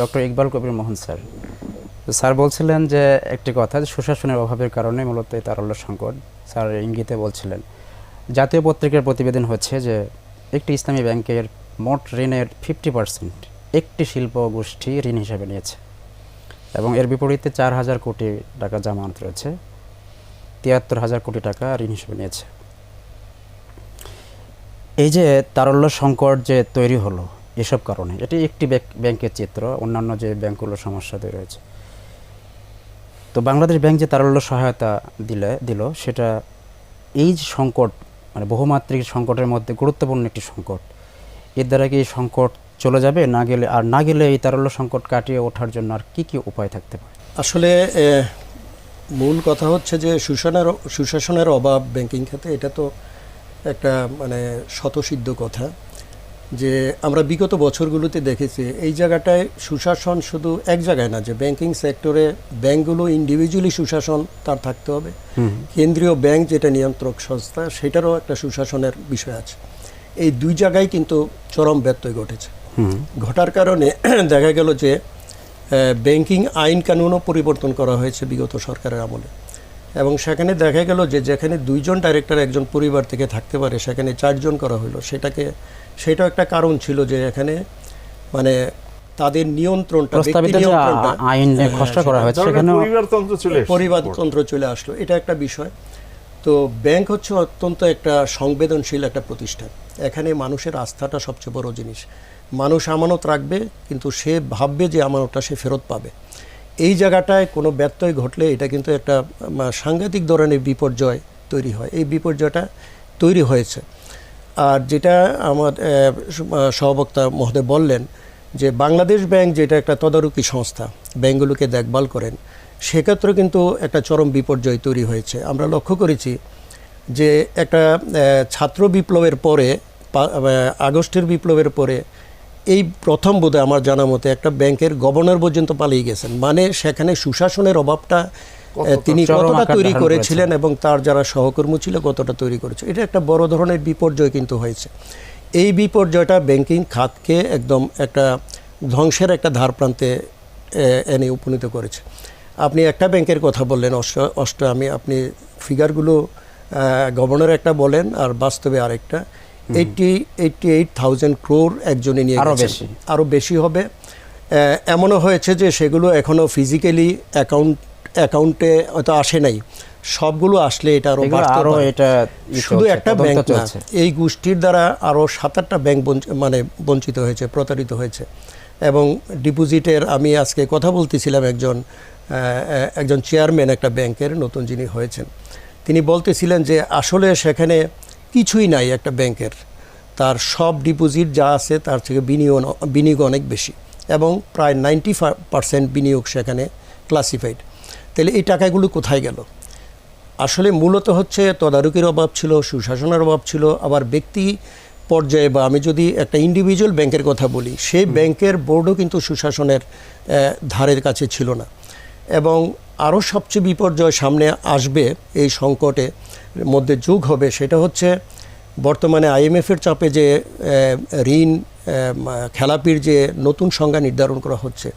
Doctor Iqbal Kabir Mohan sir. Sir বলছিলেন যে, একটি কথা, যে সুশাসনের অভাবের কারণে মূলত এই তারল্য সংকট। স্যার ইঙ্গিতে বলছিলেন, জাতীয় পত্রিকার প্রতিবেদন হচ্ছে যে, একটি ইসলামী ব্যাংকের মোট ঋণের ফিফটি পার্সেন্ট একটি শিল্প গোষ্ঠী ঋণ হিসেবে নিয়েছে এবং এর বিপরীতে চার হাজার কোটি টাকা জামানত রয়েছে, তিয়াত্তর হাজার কোটি টাকা ঋণ হিসেবে নিয়েছে। এই যে তারল্য সংকট যে তৈরি হলো এসব কারণে। এটি একটি ব্যাক- ব্যাংকের চিত্র, অন্যান্য যে ব্যাংকগুলোর সমস্যা তৈরি হয়েছে তো বাংলাদেশ ব্যাংক যে তারল্য সহায়তা দিলে, দিল, সেটা এই যে সংকট মানে বহুমাত্রিক সংকটের মধ্যে গুরুত্বপূর্ণ একটি সংকট। এর দ্বারা কি এই সংকট চলে যাবে? না গেলে, আর না গেলে এই তারল্য সংকট কাটিয়ে ওঠার জন্য আর কি কি উপায় থাকতে পারে? আসলে মূল কথা হচ্ছে যে সুশাসনের সুশাসনের অভাব ব্যাংকিং খাতে এটা তো একটা মানে শতসিদ্ধ কথা। যে আমরা বিগত বছরগুলোতে দেখেছি এই জায়গাটায় সুশাসন শুধু এক জায়গায় না যে ব্যাংকিং সেক্টরে ব্যাংকগুলো ইন্ডিভিজুয়ালি সুশাসন তার থাকতে হবে। কেন্দ্রীয় ব্যাংক যেটা নিয়ন্ত্রক সংস্থা সেটারও একটা সুশাসনের বিষয় আছে। এই দুই জায়গায় কিন্তু চরম ব্যত্যয় ঘটেছে। ঘটার কারণে দেখা গেল যে ব্যাংকিং আইন কানুনও পরিবর্তন করা হয়েছে বিগত সরকারের আমলে। এবং সেখানে দেখা গেল যে যেখানে দুইজন ডাইরেক্টর একজন পরিবার থেকে থাকতে পারে সেখানে চারজন করা হলো। সেটাকে সেটাও একটা কারণ ছিল যে এখানে মানে তাদের নিয়ন্ত্রণটা ব্যক্তি প্রস্তাবিত যে নিয়ন্ত্রণটা আ- আইন খসড়া করা হয়েছে ধরনের পরিবারতন্ত্র চলে পরিবারতন্ত্র চলে আসলো। এটা একটা বিষয়। তো ব্যাংক হচ্ছে অত্যন্ত একটা সংবেদনশীল একটা প্রতিষ্ঠান। এখানে মানুষের আস্থাটা সবচেয়ে বড় জিনিস। মানুষ আমানত রাখবে কিন্তু সে ভাববে যে আমানতটা সে ফেরত পাবে। এই জায়গাটায় কোনো ব্যত্যয় ঘটলে এটা কিন্তু একটা সাংঘাতিক ধরনের বিপর্যয় তৈরি হয়। এই বিপর্যয়টা তৈরি হয়েছে। আর যেটা আমার সহবক্তা মহোদয় বললেন যে বাংলাদেশ ব্যাংক যেটা একটা তদারকি সংস্থা, ব্যাংকগুলোকে দেখভাল করেন, সেক্ষেত্রে কিন্তু একটা চরম বিপর্যয় তৈরি হয়েছে। আমরা লক্ষ্য করেছি যে একটা ছাত্র বিপ্লবের পরে আগস্টের বিপ্লবের পরে এই প্রথম বোধহয় আমার জানা মতে একটা ব্যাংকের গভর্নর পর্যন্ত পালিয়ে গেছেন। মানে সেখানে সুশাসনের অভাবটা তিনি কতটা তৈরি করেছিলেন এবং তার যারা সহকর্মী ছিল কতটা তৈরি করেছে। এটা একটা বড় ধরনের বিপর্যয় কিন্তু হয়েছে। এই বিপর্যয়টা ব্যাংকিং খাতকে একদম একটা ধ্বংসের একটা ধার প্রান্তে এনে উপনীত করেছে। আপনি একটা ব্যাংকের কথা বললেন অষ্ট অষ্ট আমি আপনি ফিগারগুলো গভর্নর একটা বলেন আর বাস্তবে আরেকটা। Eighty eighty eight thousand crore একজনে নিয়ে আরও গেছেন। বেশি। আরও বেশি হবে। এমনও হয়েছে যে সেগুলো এখনও ফিজিক্যালি অ্যাকাউন্ট অ্যাকাউন্টে হয়তো আসে নাই। সবগুলো আসলে এটা আরও এগুলো বাড়তে আরও এটা শুধু একটা ব্যাংক না এই গোষ্ঠীর দ্বারা আরও সাত আটটা ব্যাংক বঞ্চ- মানে বঞ্চিত হয়েছে প্রতারিত হয়েছে। এবং ডিপোজিটের আমি আজকে কথা বলতেছিলাম একজন একজন চেয়ারম্যান একটা ব্যাংকের নতুন যিনি হয়েছেন। তিনি বলতেছিলেন যে আসলে সেখানে কিছুই নাই একটা ব্যাংকের। তার সব ডিপোজিট যা আছে তার থেকে বিনিয়োগ বিনিয়োগ অনেক বেশি এবং প্রায় নাইনটি পার্সেন্ট বিনিয়োগ সেখানে ক্লাসিফাইড তাহলে এই টাকাগুলো কোথায় গেল? আসলে মূলত হচ্ছে তদারকির অভাব ছিল সুশাসনের অভাব ছিল আবার ব্যক্তি পর্যায়ে বা আমি যদি একটা ইন্ডিভিজুয়াল ব্যাংকের কথা বলি সেই ব্যাংকের বোর্ডও কিন্তু সুশাসনের ধারের কাছে ছিল না। এবং আরও সবচেয়ে বিপর্যয় সামনে আসবে এই সংকটে মধ্যে যুগ হবে, সেটা হচ্ছে বর্তমানে আইএমএফের চাপে যে ঋণ খেলাপির যে নতুন সংজ্ঞা নির্ধারণ করা হচ্ছে,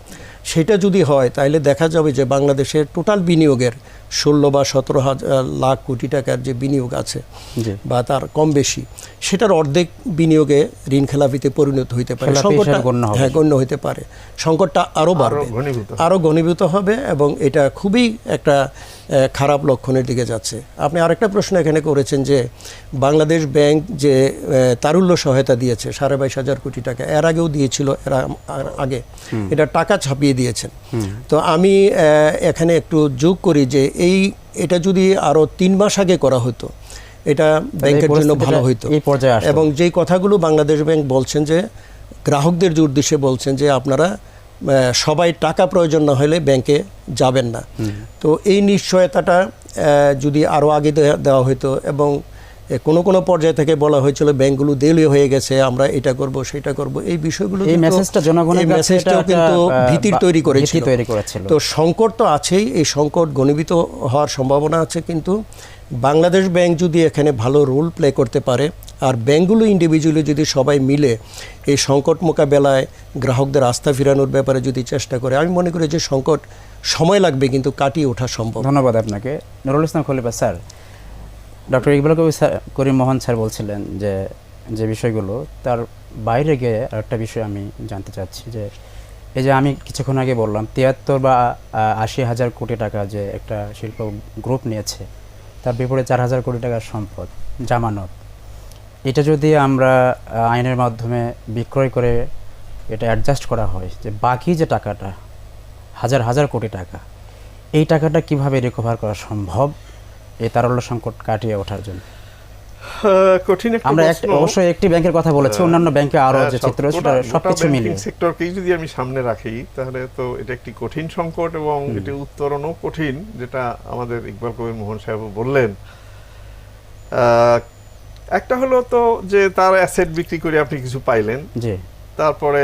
সেটা যদি হয় তাহলে দেখা যাবে যে বাংলাদেশের টোটাল বিনিয়োগের ষোলো বা সতেরো হাজার লাখ কোটি টাকার যে বিনিয়োগ আছে বা তার কম বেশি সেটার অর্ধেক বিনিয়োগে ঋণ খেলাপিতে পরিণত হইতে পারে। সংকটটা। হ্যাঁ গণ্য হইতে পারে। সংকটটা আরও বাড়বে। আরও ঘনীভূত হবে এবং এটা খুবই একটা খারাপ লক্ষণের দিকে যাচ্ছে। আপনি আরেকটা প্রশ্ন এখানে করেছেন যে বাংলাদেশ ব্যাংক যে তারুল্য সহায়তা দিয়েছে সাড়ে বাইশ হাজার কোটি টাকা এর আগেও দিয়েছিল এর আগে। এটা টাকা ছাপিয়ে দিয়েছেন। তো আমি আহ, এখানে একটু যোগ করি যে এই এটা যদি আরও তিন মাস আগে করা হতো এটা ব্যাংকের জন্য ভালো হতো। এবং যেই কথাগুলো বাংলাদেশ ব্যাংক বলছেন যে গ্রাহকদের যে উদ্দেশ্যে বলছেন যে আপনারা সবাই টাকা প্রয়োজন না হলে ব্যাংকে যাবেন না। তো এই নিশ্চয়তাটা যদি আরও আগে দেওয়া হতো এবং কোনো কোনো পর্যায় থেকে বলা হয়েছিল ব্যাংকগুলো দেলীয় হয়ে গেছে আমরা এটা করব সেটা করব। এই বিষয়গুলো এই মেসেজটা জনগণের মেসেজটাও কিন্তু ভীতির তৈরি করেছিল। তৈরি করেছিল। তো সংকট তো আছেই এই সংকট ঘনীভূত হওয়ার সম্ভাবনা আছে কিন্তু বাংলাদেশ ব্যাংক যদি এখানে ভালো রোল প্লে করতে পারে আর ব্যাংকগুলো ইন্ডিভিজুয়ালি যদি সবাই মিলে এই সংকট মোকাবেলায় গ্রাহকদের আস্থা ফেরানোর ব্যাপারে যদি চেষ্টা করে আমি মনে করি যে সংকট সময় লাগবে কিন্তু কাটিয়ে ওঠা সম্ভব। ধন্যবাদ আপনাকে। Nurul Islam Khalifa sir doctor Iqbal sir, Karim Mohan sir বলছিলেন যে যে বিষয়গুলো, তার বাইরে গিয়ে আরেকটা বিষয় আমি জানতে চাচ্ছি যে, এই যে আমি কিছুক্ষণ আগে বললাম, তিয়াত্তর বা আশি হাজার কোটি টাকা যে একটা শিল্প গ্রুপ নিয়েছে, তার বিপরীতে চার হাজার কোটি টাকার সম্পদ, জামানত। এটা যদি আমরা আইনের মাধ্যমে বিক্রয় করে এটা অ্যাডজাস্ট করা হয়, যে বাকি যে টাকাটা, হাজার হাজার কোটি টাকা, এই টাকাটা কীভাবে রিকভার করা সম্ভব? এই তারল্য সংকট কাটিয়ে ওঠার জন্য। কঠিন আমরা অবশ্যই একটি ব্যাংকের কথা বলেছি অন্যান্য ব্যাংকে আরও হ্যাঁ, যে চিত্র সবকিছু মিলিয়ে। সেক্টরকেই যদি আমি সামনে রাখি তাহলে তো এটা একটি কঠিন সংকট এবং এটি উত্তরণও কঠিন যেটা আমাদের ইকবাল কবির মোহন সাহেব বললেন। আহ, একটা হলো তো যে তার অ্যাসেট বিক্রি করে আপনি কিছু পাইলেন। তারপরে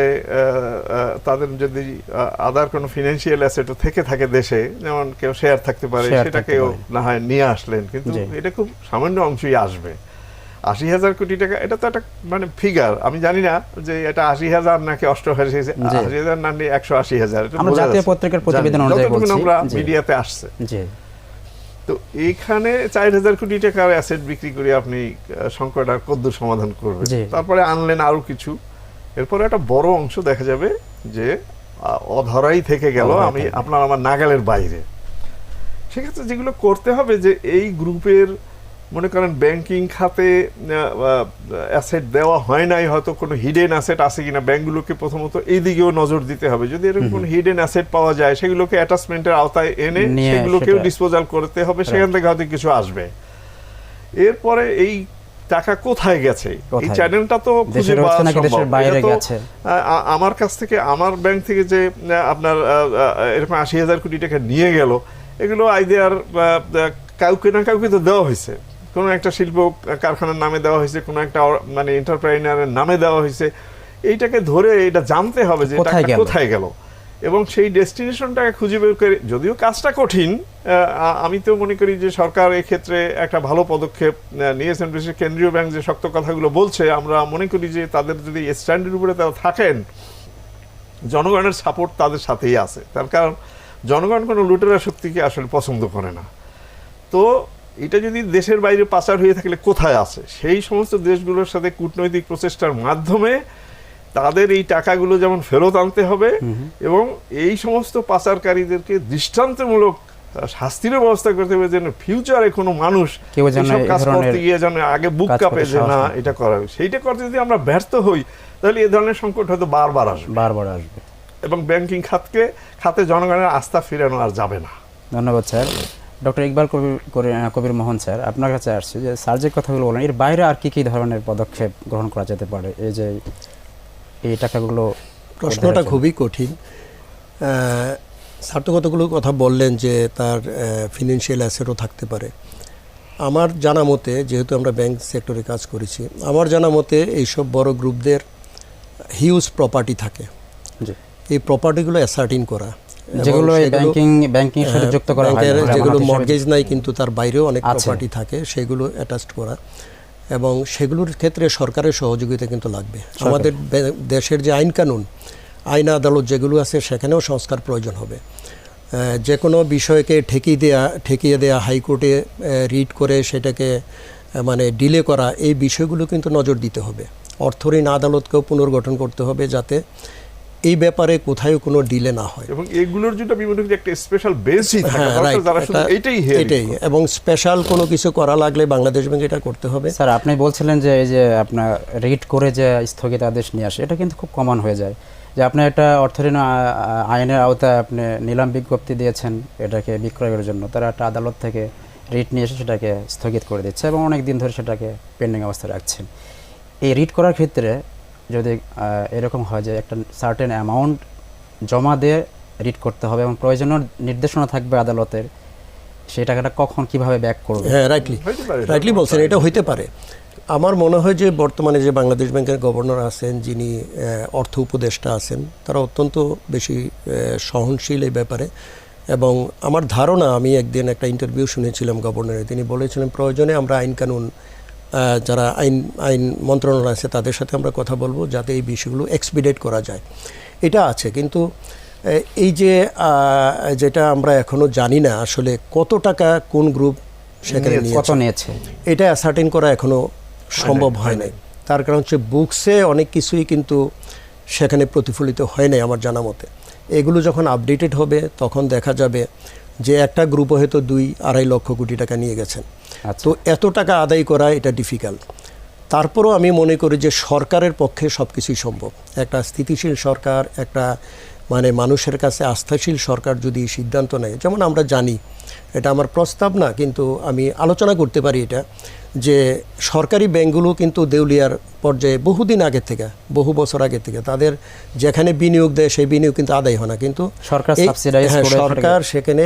তাদের যদি আদার কোনো ফিনান্সিয়াল অ্যাসেটও থেকে থাকে দেশে যেমন কেউ শেয়ার থাকতে পারে সেটাকেও না হয় নিয়ে আসলেন। কিন্তু এটা খুব সামান্য অংশই আসবে। আশি হাজার কোটি টাকা এটা তো একটা মানে ফিগার আমি জানি না যে এটা আশি হাজার নাকি অষ্টআশি। আশি হাজার না একশো আশি হাজার জাতীয় পত্রিকার প্রতিবেদন অনুযায়ী আমরা মিডিয়াতে আসছে। তো এইখানে চার হাজার কোটি টাকার অ্যাসেট বিক্রি করে আপনি সংকট আর কদ্দুর সমাধান করবেন। তারপরে আনলেন আরও কিছু। এরপরে একটা বড় অংশ দেখা যাবে যে অধরাই থেকে গেল আমি আপনার আমার নাগালের বাইরে। সেক্ষেত্রে যেগুলো করতে হবে যে এই গ্রুপের মনে করেন ব্যাংকিং খাতে অ্যাসেট দেওয়া হয় নাই হয়তো কোনো হিডেন অ্যাসেট আছে কিনা ব্যাংকগুলোকে প্রথমত এই দিকেও নজর দিতে হবে। যদি এরকম কোনো হিডেন অ্যাসেট পাওয়া যায় সেগুলোকে অ্যাটাচমেন্টের আওতায় এনে সেগুলোকেও ডিসপোজাল করতে হবে সেখান থেকে হয়তো কিছু আসবে। এরপরে এই টাকা কোথায় গেছে? এই চ্যানেলটা তো খুঁজে পাওয়া সম্ভব। বাইরে গেছে? আমার কাছ থেকে আমার ব্যাংক থেকে যে আপনার এরকম আশি হাজার কোটি টাকা নিয়ে গেল এগুলো আইডিয়ার কাউকে না কাউকে তো দেওয়া হয়েছে। কোনো একটা শিল্প কারখানার নামে দেওয়া হয়েছে কোনো একটা মানে এন্টারপ্রাইনারের নামে দেওয়া হয়েছে। এইটাকে ধরে এটা জানতে হবে যে কোথায় গেল? এবং সেই ডেস্টিনেশনটাকে খুঁজে বের করে, যদিও কাজটা কঠিন আমি তো মনে করি যে সরকার ক্ষেত্রে একটা ভালো পদক্ষেপ নিয়েছেন। বিশেষ কেন্দ্রীয় ব্যাংক যে শক্ত কথাগুলো বলছে, আমরা মনে করি যে তাদের যদি স্ট্যান্ডের উপরে তারা থাকেন, জনগণের সাপোর্ট তাদের সাথেই আছে। তার কারণ জনগণ কোনো লুটেরা শক্তিকে আসলে পছন্দ করে না। তো এটা যদি দেশের বাইরে পাচার হয়ে থাকলে কোথায় আছে? সেই সমস্ত দেশগুলোর সাথে কূটনৈতিক প্রচেষ্টার মাধ্যমে তাদের এই টাকাগুলো যেমন ফেরত আনতে হবে এবং এই সমস্ত পাচারকারীদেরকে দৃষ্টান্তমূলক শাস্তিরও ব্যবস্থা করতে হবে যেন ফিউচারে কোনো মানুষ কাজ করতে গিয়ে যেন আগে বুক কাপে যে না না এটা করা হবে সেইটা করতে যদি আমরা ব্যর্থ হই তাহলে এ ধরনের সংকট হয়তো বারবার আসবে। বারবার আসবে। এবং ব্যাংকিং খাতকে খাতে জনগণের আস্থা ফিরানো আর যাবে না। ধন্যবাদ sir. Doctor Iqbal Kabir Kabir Mohan sir আপনার কাছে আসছে যে স্যার যে কথাগুলো বলেন এর বাইরে আর কি কি ধরনের পদক্ষেপ গ্রহণ করা যেতে পারে? এই যে এই টাকাগুলো প্রশ্নটা খুবই কঠিন। স্যার তো কতগুলো কথা বললেন যে তার ফিনান্সিয়াল অ্যাসেটও থাকতে পারে। আমার জানা মতে যেহেতু আমরা ব্যাংক সেক্টরে কাজ করেছি আমার জানা মতে এইসব বড় গ্রুপদের হিউজ প্রপার্টি থাকে। এই প্রপার্টিগুলো অ্যাসার্টিন করা যেগুলো ব্যাংকিং ব্যাংকিং এর সাথে যুক্ত করা হয় যেগুলো মর্গেজ নাই কিন্তু তার বাইরেও অনেক। প্রপার্টি থাকে সেগুলো অ্যাটাচড করা। এবং সেগুলোর ক্ষেত্রে সরকারের সহযোগিতা কিন্তু লাগবে। আমাদের দেশের যে আইন কানুন আইন আদালত যেগুলো আছে সেখানেও সংস্কার প্রয়োজন হবে। যে কোনো বিষয়কে ঠেকিয়ে দেয়া ঠেকিয়ে দেয়া হাইকোর্টে রিড করে সেটাকে মানে ডিলে করা এই বিষয়গুলো কিন্তু নজর দিতে হবে। অর্থঋণ আদালতকেও পুনর্গঠন করতে হবে যাতে এই ব্যাপারে কোথায় কোনো ডিলে না হয়। এবং এগুলোর জন্য আমি মনে করি একটা স্পেশাল বেসই থাকে হ্যাঁ শুধু এইটাই এটাই এবং স্পেশাল কোনো কিছু করা লাগলে বাংলাদেশ ব্যাংক এটা করতে হবে। স্যার আপনি বলছিলেন যে এই যে আপনার রিট করে যে স্থগিতাদেশ নিয়ে আসে এটা কিন্তু খুব কমন হয়ে যায়। যে আপনি একটা অর্থঋণ আইনের আওতায় আপনি নিলাম বিজ্ঞপ্তি দিয়েছেন এটাকে বিক্রয়ের জন্য তারা একটা আদালত থেকে রিট নিয়ে এসে সেটাকে স্থগিত করে দিচ্ছে এবং অনেক দিন ধরে সেটাকে পেন্ডিং অবস্থায় রাখছেন। এই রিট করার ক্ষেত্রে যদি এরকম হয় যে একটা সার্টেন অ্যামাউন্ট জমা দিয়ে রিড করতে হবে এবং প্রয়োজনীয় নির্দেশনা থাকবে আদালতের সেই টাকাটা কখন কীভাবে ব্যাক করবে? হ্যাঁ রাইটলি রাইটলি বলছেন এটা হইতে পারে। আমার মনে হয় যে বর্তমানে যে বাংলাদেশ ব্যাংকের গভর্নর আছেন যিনি অর্থ উপদেষ্টা আছেন তারা অত্যন্ত বেশি সহনশীল এই ব্যাপারে। এবং আমার ধারণা আমি একদিন একটা ইন্টারভিউ শুনেছিলাম গভর্নরের তিনি বলেছিলেন প্রয়োজনে আমরা আইন কানুন যারা আইন আইন মন্ত্রণালয় আছে তাদের সাথে আমরা কথা বলব যাতে এই বিষয়গুলো এক্সপিডেট করা যায়। এটা আছে কিন্তু এই যে যেটা আমরা এখনও জানি না আসলে কত টাকা কোন গ্রুপ সেখানে নিয়েছে। কত নিয়েছে। নিয়েছে এটা অ্যাসার্টেন করা এখনও সম্ভব হয় নাই। তার কারণ হচ্ছে বুকসে অনেক কিছুই কিন্তু সেখানে প্রতিফলিত হয় নাই আমার জানা মতে। এগুলো যখন আপডেটেড হবে তখন দেখা যাবে যে একটা গ্রুপ হয়তো দুই আড়াই লক্ষ কোটি টাকা নিয়ে গেছেন। আচ্ছা। তো এত টাকা আদায় করা এটা ডিফিকাল্ট তারপরও আমি মনে করি যে সরকারের পক্ষে সব কিছুই সম্ভব। একটা স্থিতিশীল সরকার একটা মানে মানুষের কাছে আস্থাশীল সরকার যদি সিদ্ধান্ত নেয় যেমন আমরা জানি এটা আমার প্রস্তাব না কিন্তু আমি আলোচনা করতে পারি এটা যে সরকারি ব্যাংকগুলো কিন্তু দেউলিয়ার পর্যায়ে বহুদিন আগে থেকে বহু বছর আগে থেকে তাদের যেখানে বিনিয়োগ দেয় সেই বিনিয়োগ কিন্তু আদায় হয় না কিন্তু সরকার হ্যাঁ, সরকার সেখানে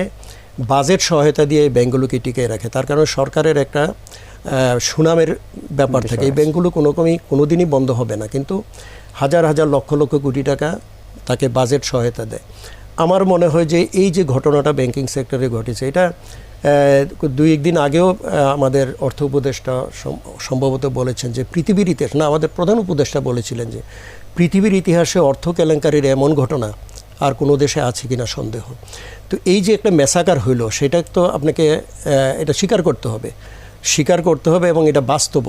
বাজেট সহায়তা দিয়ে এই ব্যাংকগুলোকে টিকিয়ে রাখে তার কারণে সরকারের একটা সুনামের ব্যাপার থাকে এই ব্যাংকগুলো কোনো রকমই কোনোদিনই বন্ধ হবে না কিন্তু হাজার হাজার লক্ষ লক্ষ কোটি টাকা তাকে বাজেট সহায়তা দেয়। আমার মনে হয় যে এই যে ঘটনাটা ব্যাংকিং সেক্টরে ঘটেছে, এটা দুই একদিন আগেও আমাদের অর্থ উপদেষ্টা সম- সম্ভবত বলেছেন যে পৃথিবীর ইতিহাস, না, আমাদের প্রধান উপদেষ্টা বলেছিলেন যে পৃথিবীর ইতিহাসে অর্থ কেলেঙ্কারির এমন ঘটনা আর কোনো দেশে আছে কিনা সন্দেহ। তো এই যে একটা মেসাকার হইল, সেটা তো আপনাকে এটা স্বীকার করতে হবে। স্বীকার করতে হবে এবং এটা বাস্তব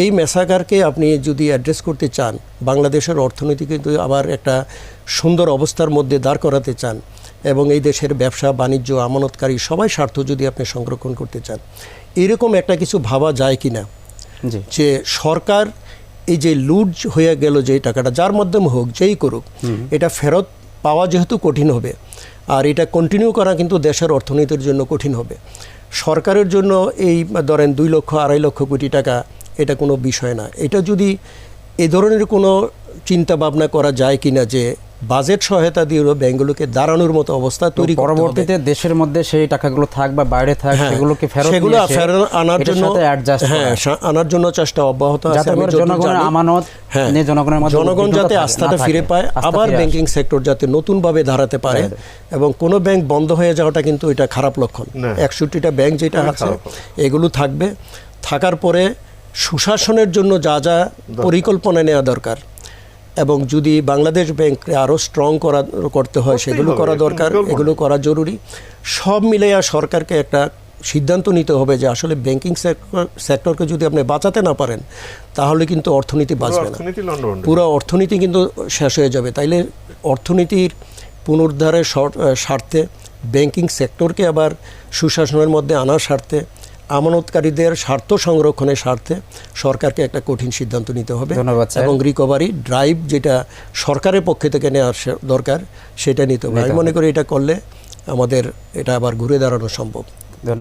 এই মেসাকারকে আপনি যদি অ্যাড্রেস করতে চান বাংলাদেশের অর্থনীতি কিন্তু আবার একটা সুন্দর অবস্থার মধ্যে দাঁড় করাতে চান এবং এই দেশের ব্যবসা বাণিজ্য আমানতকারী সবাই স্বার্থ যদি আপনি সংরক্ষণ করতে চান এরকম একটা কিছু ভাবা যায় কি না যে সরকার এই যে লুট হয়ে গেল যে টাকাটা যার মাধ্যমে হোক যেই করুক এটা ফেরত পাওয়া যেহেতু কঠিন হবে আর এটা কন্টিনিউ করা কিন্তু দেশের অর্থনীতির জন্য কঠিন হবে। সরকারের জন্য এই ধরেন দুই লক্ষ আড়াই লক্ষ কোটি টাকা এটা কোনো বিষয় না। এটা যদি এ ধরনের কোনো চিন্তা ভাবনা করা যায় কিনা যে বাজেট সহায়তা দিয়ে ব্যাংকগুলোকে দাঁড়ানোর মতো অবস্থা তৈরি পরবর্তীতে দেশের মধ্যে সেই টাকাগুলো থাক বা বাইরে থাক হ্যাঁ, সেগুলোকে ফেরত সেগুলো ফেরত আনার জন্য হ্যাঁ আনার জন্য চেষ্টা অব্যাহত আছে। আমি জনগণের আমানত হ্যাঁ, নিয়ে জনগণের মধ্যে জনগণ যাতে আস্থাটা ফিরে পায় আবার ব্যাংকিং সেক্টর যাতে নতুনভাবে দাঁড়াতে পারে এবং কোনো ব্যাংক বন্ধ হয়ে যাওয়াটা কিন্তু এটা খারাপ লক্ষণ। একষট্টিটা ব্যাংক যেটা আছে এগুলো থাকবে। থাকার পরে সুশাসনের জন্য যা যা পরিকল্পনা নেওয়া দরকার। এবং যদি বাংলাদেশ ব্যাংককে আরও স্ট্রং করা করতে হয় সেগুলো করা দরকার এগুলো করা জরুরি। সব মিলিয়ে সরকারকে একটা সিদ্ধান্ত নিতে হবে যে আসলে ব্যাংকিং সেক্টর সেক্টরকে যদি আপনি বাঁচাতে না পারেন তাহলে কিন্তু অর্থনীতি বাঁচবে না। পুরো অর্থনীতি কিন্তু শেষ হয়ে যাবে। তাইলে অর্থনীতির পুনরুদ্ধারের স্বার্থে ব্যাংকিং সেক্টরকে আবার সুশাসনের মধ্যে আনার স্বার্থে আমানতকারীদের স্বার্থ সংরক্ষণের স্বার্থে সরকারকে একটা কঠিন সিদ্ধান্ত নিতে হবে এবং রিকভারি ড্রাইভ যেটা সরকারের পক্ষে থেকে নেওয়ার দরকার সেটা নিতে হবে। আমি মনে করি এটা করলে আমাদের এটা আবার ঘুরে দাঁড়ানো সম্ভব।